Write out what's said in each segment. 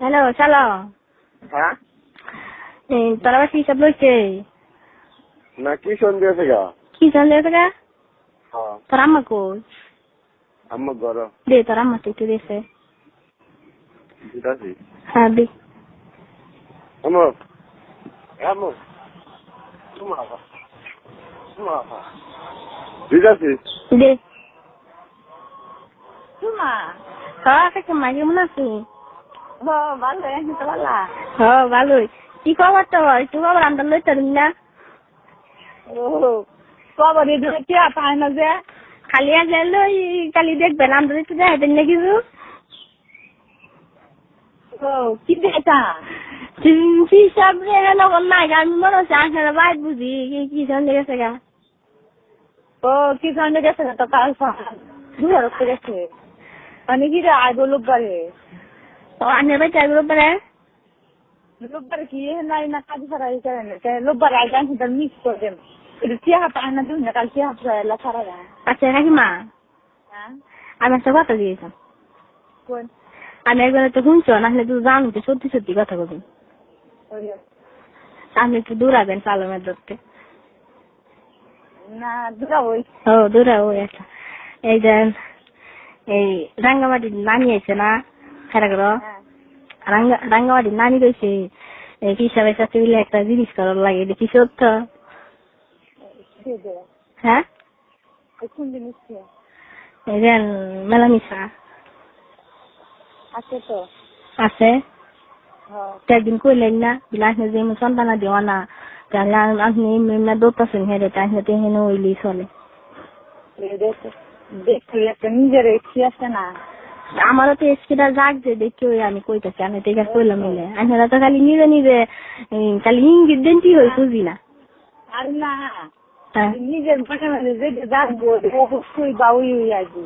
Hello চলো হ্যাঁ? এই তোরা বাসি হিসাব লইছে না কি সন্দেহ আছে গা? কি সন্দেহ থেকে হ্যাঁ। তোর আম্মা কই? আমার ঘর। দে তোর আম্মা তো একটু দেশে হ্যাঁ দে। আমার আমার তোমার তোমার দিতাছি। দে। সুমা কাকিমা কেমন আছি? ও ভালো এখন তো ভালো। হ্যাঁ ভালোই। কি খবর তোর? একটু খবর? আমরা লইতে পারি না। ধরে কে পায় না যে। খালি আজ লই কালি দেখবেন আমরা একটু দেখাবেন না কিছু। ও কি দেখা হিসাব রে নগর নাই আমি মনে হচ্ছে আসলে বাইর বুঝি। কি কি সন্দেহ গেছে গা? ও কি সঙ্গে গেছে তো কাল দুয়ার উপরে গেছে। মানে কি রে আইব লোকবারে তো আনে ভাই চাইগুলো পারে লোকবারে কি নাই না কাজ ছাড়া এই করে লোকবারে আই জানি তো মিস করে দেন এটা টিয়া পায় না তুমি কাল টিয়া পায় লা ছাড়া না আচ্ছা কাকিমা হ্যাঁ আমি একটা কথা দিয়েছিলাম কোন আমি একবার একটু শুনছো নাহলে তুই জানো তো সত্যি সত্যি কথা বলবি ওই আপনি একটু দূরাবেন সালমের ধরতে না দুটা ওই ও দূরা ওই একটা এই যে এই রাঙ্গামাটির নানি আছে না রাঙ্গা রাঙ্গামাটির নানি রয়েছে এই হিসাবের সাথে মিলে একটা জিনিস করার লাগে এটা কি সত্য হ্যাঁ মেলামিশা আছে তো আছে একদিন কইলেন না বিলাস যে সন্তানা দেওয়া না তাহলে আপনি দৌড়তেছেন হেরে তাহলে হেনে ওইলি চলে দেখতে একটা নিজের ইচ্ছে আছে না। আমারও তো এসকিটা জাগছে দেখি ওই আমি কইতেছি আমি তো এখানে কইলাম মিলে আপনারা তো খালি নিজে নিজে খালি ইঙ্গিত দেন কি হই খুঁজি না। আর না হ্যাঁ। নিজের মনে মনে যেটা জানব অবশ্যই বা ওই ওই আসবি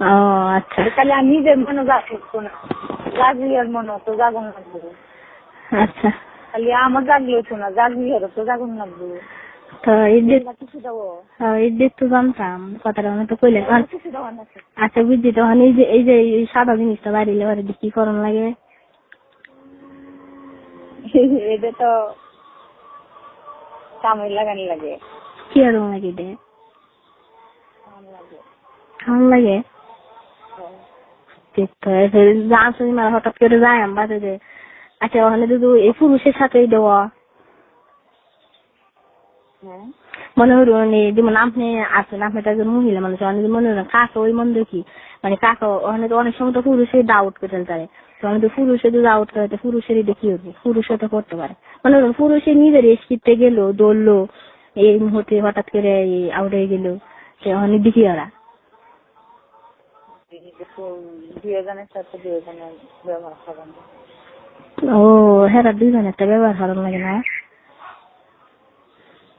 ও আচ্ছা। তাহলে আর নিজের মনে জাগবো না। জাগলি আর মনে তো জাগুন লাগবে। আচ্ছা। খালি আমার জাগলে হতো না জাগলি আর তো জাগুন লাগবে। তো ঈদের ঈদের তো জানতাম কথাটা আমি তো না আচ্ছা বুঝছি তখন এই যে এই যে সাদা জিনিসটা বাড়ি কি করণ লাগে? এটা তো কামড় লাগানি লাগে। কি আর লাগে দে কাম লাগে? হঠাৎ করে যায় বাজে যে আচ্ছা ওখানে শুধু এই পুরুষের সাথেই দেওয়া। মনে হল যেমন আপনি আছেন আপনি তো একজন মহিলা মানুষ অনেক মনে হলো কাকা ওই মন দেখি মানে কাকা ওখানে তো অনেক সময় তো পুরুষে ডাউট করে পারে তো আমি তো পুরুষে যদি আউট করে তো পুরুষেরই দেখি হব? পুরুষও তো করতে পারে। মনে হলো পুরুষে নিজের এসকিতে গেল দৌড়লো এই মুহূর্তে হঠাৎ করে আউট হয়ে গেল সে অনেক দেখি ওরা। করেন। ও হ্যাঁ দুজন একটা ব্যবহার ভালো লাগে না।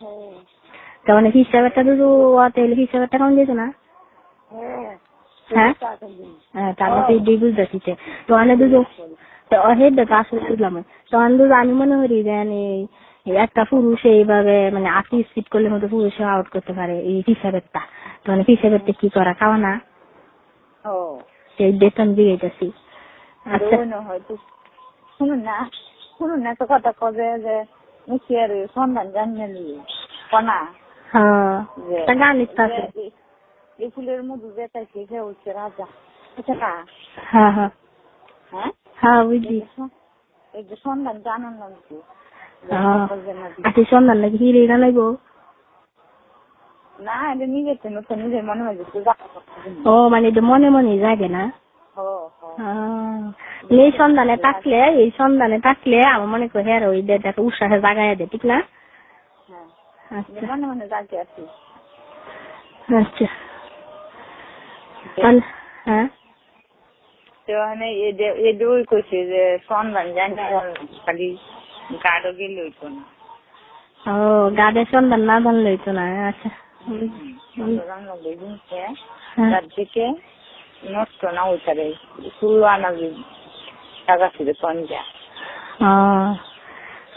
হ্যাঁ তো হিসাবেরটা দুটো তেল হিসাবেরটা কেমন দিয়েছ না? হ্যাঁ? হ্যাঁ তারপর তো তো দুটো তো অহের আসলে বুঝলাম দুটো আমি মনে করি মানে একটা পুরুষ এইভাবে মানে আতি স্পিড করলে মতো পুরুষ আউট করতে পারে এই হিসাবেরটা। তো অনেক হিসাবেরটা কি করা খাওয়া না? সেই বেতন দিয়ে আচ্ছা শুনুন না শুনুন না তো কথা কবে যে মুখিয়ার সন্ধান জানিয়ে নিয়ে কনা এই- ফুলের মধু যেটাইছে সে হচ্ছে রাজা আচ্ছা না হ্যাঁ হ্যাঁ হ্যাঁ বুঝলি এই যে সন্ধান জানান না আচ্ছা সন্ধান নাকি হিরে না লাগবো না এটা নিজের জন্য তো নিজের মনে হয় ও মানে মনে মনে জাগে না হো এই সন্ধানে থাকলে এই সন্ধানে থাকলে আমার মনে করি হ্যাঁ ওই একটা উৎসাহে জাগাই দে ঠিক না? হ্যাঁ। আচ্ছা। আচ্ছা। হ্যাঁ? মানে কইছে যে সন্ধান জানি না, খালি গাড়ো গেলে হইতো না। ও গাদের সন্ধান না জানলে হইতো না আচ্ছা। থেকে নষ্ট আনা টাকা ছিল পঞ্জা ও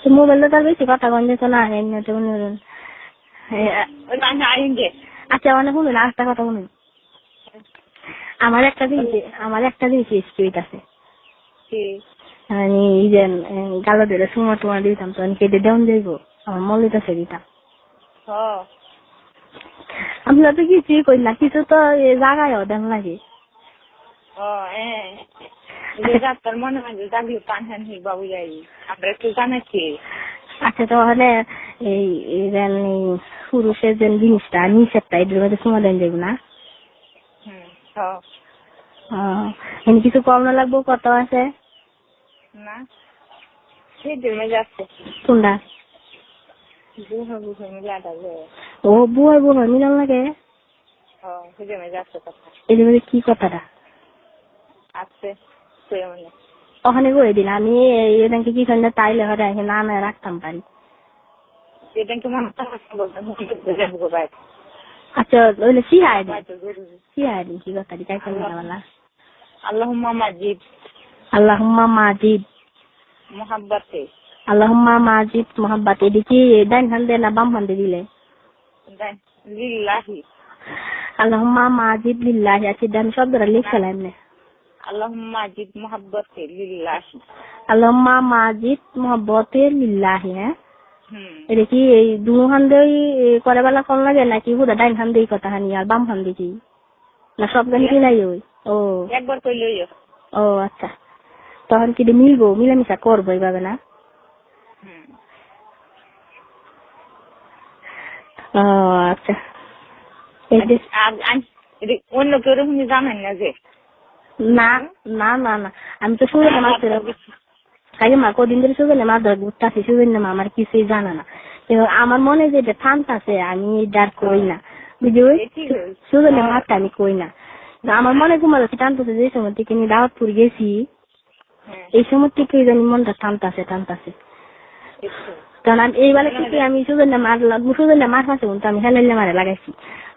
তো মোবাইলটা তার বেশি কথা কন যেত না এমনি তো মানে আচ্ছা মানে শুনুন আর একটা কথা শুনুন আমার একটা জিনিস আমার একটা জিনিস আছে। মানে এই যে গালো ধরে সুমা টুমা দিতাম তো কেটে দেওয়ান যাইব আমার মল্লিত আছে দিতাম আমরা তো কিছুই করি না কিছু তো এ জায়গায় দেন লাগে। ও হ্যাঁ যাত্রার মনে হয় যে জাগলে পান হ্যান হি বাবু যাই। আমরা একটু জানাচ্ছি আচ্ছা তাহলে এই পুরুষের যে জিনিসটা মধ্যে দেন না? কিছু কম না লাগবো কত আছে? না। কোনটা? ও বুয়ার মিলন লাগে এদের মধ্যে কি কথাটা? আছে তুই মানে ওখানে করে দিন আমি এদেরকে কি সন্ধ্যা তাইলে হরে এখানে না না রাখতাম পারি মনে আচ্ছা ওইলে শিহাই দিন জরুরি দিন কি কথা কাই করতে বলা আল্লাহুম্মা মাজিদ আল্লাহুম্মা মাজিদ মোহাব্বতে আল্লাহুম্মা মাজিদ মোহাব্বত এদিকে ডাইন হান্দে না বাম হান্দে দিলে দেন লিল্লাহি আল্লাহুম্মা মাজিদ লিল্লাহি আচ্ছা ডান শব্দটা লিখছিলাম না আল্লাহুম্মা মাজিদ মোহাব্বতে লিল্লাহি আল্লাহুম্মা মাজিদ মোহাব্বতে লিল্লাহি হ্যাঁ এটা কি এই দুনো হান্দেই করে বেলা কম লাগে নাকি হুদা ডাইন হান্দেই কথা হানি আর বাম হান্দে কি? না সব গান কি নাই ওই? ও। একবার কইলে ও আচ্ছা। তখন কি মিলবো? মিলামিশা করব এইভাবে না? ও আচ্ছা। অন্য কেউ জানেন না যে? না না না না আমি তো শুনে ধরে আগে মা কদিন ধরে সুজনে মাছ ধরে ঘুরতেছি সুজনে মা আমার কিছুই জানা না কিন্তু আমার মনে যে এটা আছে আমি ডার কই না বুঝলি সুজনে মাছটা আমি কই না আমার মনে ঘুমালো টানতেছে যে সময় থেকে নিয়ে দাওয়াতপুর গেছি এই সময় থেকে জানি মনটা টানতাছে টানতাছে একটু। কারণ আমি এই বেলা থেকে আমি সুজনে মার সুজনে মাছ আছে কিন্তু আমি হেলাইলে মারে লাগাইছি।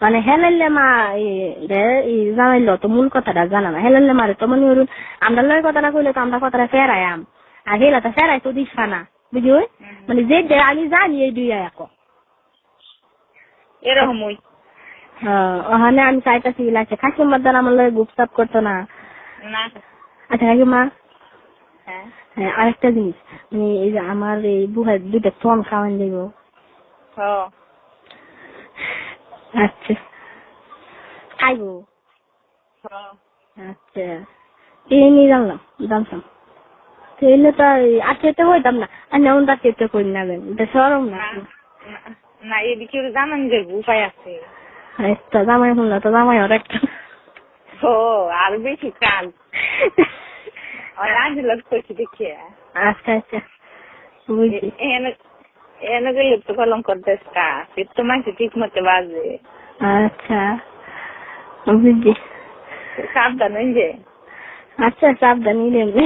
মানে হেলাইলে মা জানাইলো তো মূল কথাটা জানা না। হেলাইলে মারে তো মনে করুন আমরা লয় কথাটা কইলে তো আমরা কথাটা ফেরাইয়াম আর হেলা তো ফেরাই তো দিস না বুঝি মানে যে আমি জানি এই দুই এক এরকমই ওখানে আমি চাইতাছি লাগছে খাসি মাদান আমার লয় গুপসাপ করতো না? আচ্ছা কাকি মা হ্যাঁ। হ্যাঁ আরেকটা জিনিস মানে এই যে আমার এই বুহার দুইটা ফোন খাওয়ান ও আচ্ছা। খাইবো। আচ্ছা। এই নিয়ে জানলাম জানতাম। তাইলে তো হইতাম না। আর নেমন করি না এটা সরম না। না এদিকে জানান যে উপায় আছে। একটা জামাই শুনলো তো জামাই ওর একটা। ও আর বেশি কাজ লোক করছি দেখি। আচ্ছা আচ্ছা। বুঝছি এনে এনে গেলে তো কলম করতে ঠিক মতো বাজে। আচ্ছা বুঝছি সাবধান হয়ে যে। আচ্ছা সাবধানই নেবে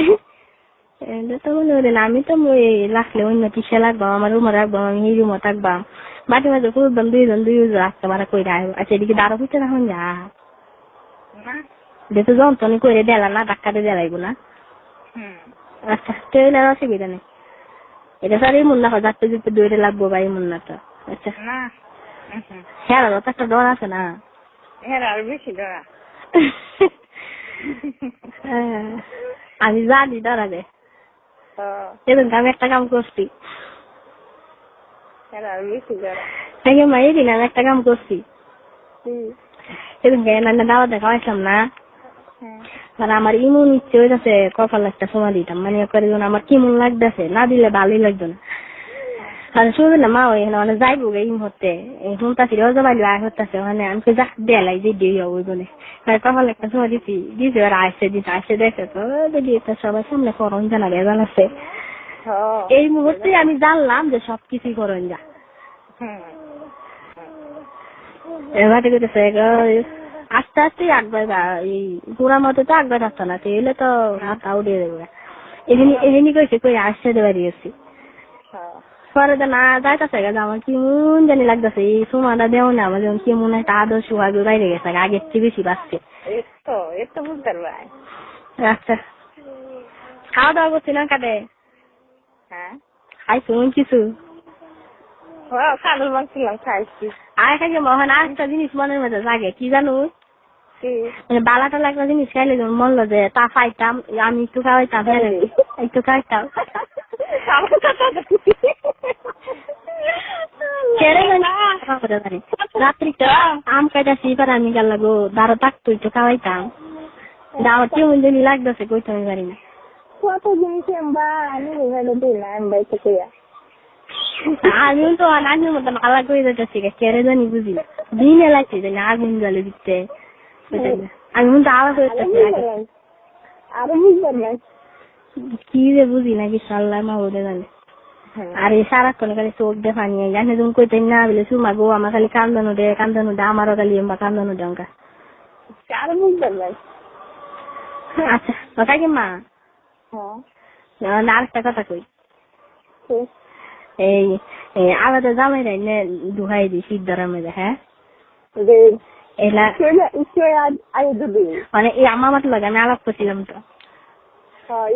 এটা তো মনে হয় না আমি তো মই রাখলে অন্য কিসে লাগবাম আমার রুমে রাখবাম আমি এই রুমে থাকবাম। মাঝে মাঝে করবাম দুইজন দুইজন রাখতে মারা কই রাখব আচ্ছা এদিকে দাঁড়ো হইতে রাখুন যা। না। যেহেতু যন্ত্রণী করে দেলা না ডাক্তারে দেলাইবো না। আচ্ছা ট্রেনের অসুবিধা নেই। এটা স্যার এই মুন্না হয় যাতে যেতে দৌড়ে লাগবো এই মুন্নাটা। আচ্ছা। না হ্যাঁ তো একটা ডর আছে না? হ্যাঁ আর বেশি ডরা হ্যাঁ, আমি জানি ডরাবে ও। সেদিন আমি একটা কাম করছি। হ্যাঁ এদিন আমি একটা কাম করছি। সেদিন না দাওয়া দেখা হয়েছিলাম না? হ্যাঁ মানে আমার ইমন ইচ্ছে হইতেছে কপাল একটা সময় দিতাম মানে করে আমার কেমন লাগতেছে না দিলে ভালোই লাগতো না আর না মা ওই মানে যাইবো রোজা বাড়ি আয় হতেছে মানে যা যে ওই কপাল একটা সময় দিছি ওরা আসছে দিছে আসছে দেখে তো দিদি এটা সবার সামনে করন জানা বেজাল আছে এই মুহূর্তে আমি জানলাম যে সবকিছুই করন যা এবার আস্তে আস্তে আটবার এই পুরা মতো তো আটবার থাকতো না তো এলে তো মাথা উড়িয়ে দেবে। এখানে এখানে কইছে কই আসতে দেওয়া দিয়েছি। হ্যাঁ পরে তো না যাইতেছে গেছে আমার কেমন জানি লাগতেছে এই সুমাটা দেও না আমার যেমন কেমন একটা আদর সুহাগ বাইরে গেছে আগের চেয়ে বেশি পারবাই আচ্ছা। খাওয়া দাওয়া করছি না কাটে হ্যাঁ। খাইছো কিছু কালুর খাইছি। আর খাইছে মহান একটা জিনিস মনের মধ্যে জাগে কি জানো? মানে বালা টালা একটা জিনিস খাইলে যেমন মন যে তা পাইতাম আমি একটু খাওয়াইতাম হ্যাঁ একটু খাইতাম। রাত্রিটা আম খাইতাছি এবার আমি গেল গো দাঁড়ো থাকতো একটু খাওয়াইতাম। দাওয়ার কেমন লাগতেছে কইতে আমি পারি না। কত জিনিস বা আমি দিলাম বাইতে কইয়া। আমিও তো আনাজের মতন আলাদা করে যেতেছি কেড়ে জানি বুঝি না। দিনে লাগছে জানি আগুন জ্বলে দিতে। আমি কিন্তু আলাদা করে আরও বুঝবেন না কি যে বুঝি না কিছু আল্লাহ মা বলে জানে। আর এই সারাক্ষণ খালি চোখ দিয়ে পানি জানে তুমি কইতেন না বলে সুমা গো আমার খালি কান্দানো দে কান্দানো দে আমারও খালি এমবা কান্দানো দে অঙ্কা। আরও বুঝবেন না আচ্ছা কথা কি মা? হ্যাঁ। আরেকটা কথা কই। এই আলাদা জামাই রাই নে দুহাই দি সিদ্ধারার মধ্যে হ্যাঁ? মানে এই আমার মতো লাগে আমি আলাপ করছিলাম তো। হ্যাঁ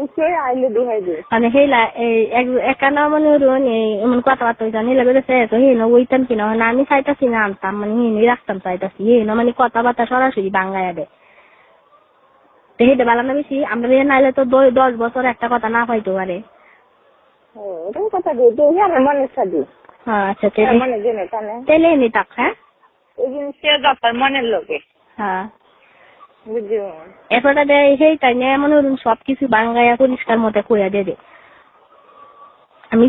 মানে সেইলা এই এক- একানা মানে রুন এই এমন কথাবার্তা হইতাম নিলে বেড়েছে তো হেন ওইতাম কিনা না আমি চাইতাছি না আনতাম মানে হেনই রাখতাম চাইতাছি হেন মানে কথাবার্তা সরাসরি বাঙ্গায় দেয় তো হেঁটে বেলা না বেশি আমরা বিয়ে নাইলে তো দশ বছর একটা কথা না পাইতে পারে। ওরকম কথা আমার হ্যাঁ আচ্ছা তাহলে মনে তাহলে। এনে থাক হ্যাঁ মনের লোকে। হ্যাঁ। দেয় সেই তাই নিয়ে মনে করুন সবকিছু পরিষ্কার মতো কইয়া দিয়ে দে। আমি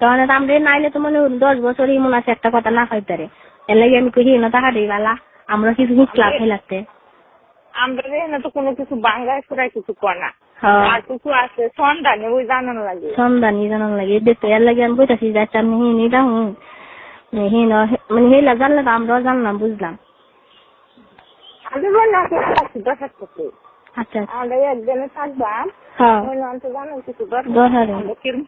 তখন আমরা নাইলে তো মনে করুন দশ বছরই মনে আছে একটা কথা না পাইতে পারে। এর লাগে আমি কই না টাকা দিই বালা আমরা কিছু শিখলাম ফেলাতে আমরা এখানে তো কোনো কিছু বাংলায় সুরাই কিছু কর না। হ্যাঁ। আর কিছু আছে সন্ধানে ওই জানান লাগে। সন্ধানি জানান লাগে। দেখতে এর লাগে আমি বইতাছি যাচ্ছি আমি দাহু হিন মানে হেলা জানলে তো আমরাও জানলাম বুঝলাম। আমি বললাম দরকার থেকে আচ্ছা। আমরা একজনে থাকবাম হ্যাঁ। আমরা কিরম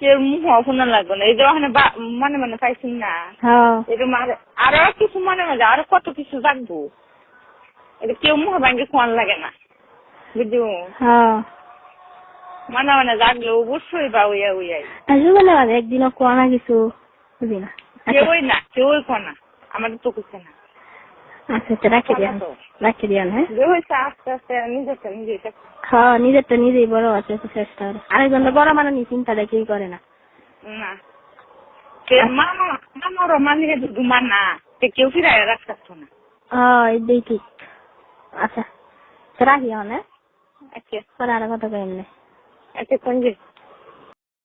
কেউ মুখ শোনা লাগবে না। এই যে ওখানে বা- মনে মনে পাইছি না? হ্যাঁ। এরকম আর- কিছু মনে মনে আরও কত কিছু জাগবো এটা কেউ মুখ ভাঙ্গে কোয়ান লাগে না বুঝছ? হ্যাঁ। মানে মানে জাগলে অবশ্যই বা উইয়া উইয়াই আসবে না মানে একদিনও কোয়া না কিছু বুঝি না। কেউই না কেউই কোনা আমাদের তো কিছু না আচ্ছা আচ্ছা রাখি দিয়ান রাখি দিয়ান হ্যাঁ হয়েছে আস্তে আস্তে নিজেরটা নিজেই হ্যাঁ বড় আছে চেষ্টা করে বড় মানে নি চিন্তা দেখেই করে না না মামা কেউ রাখতো না হ্যাঁ এটাই ঠিক আচ্ছা রাখি হ্যাঁ আচ্ছা পরে আর কথা কই এমনি আচ্ছা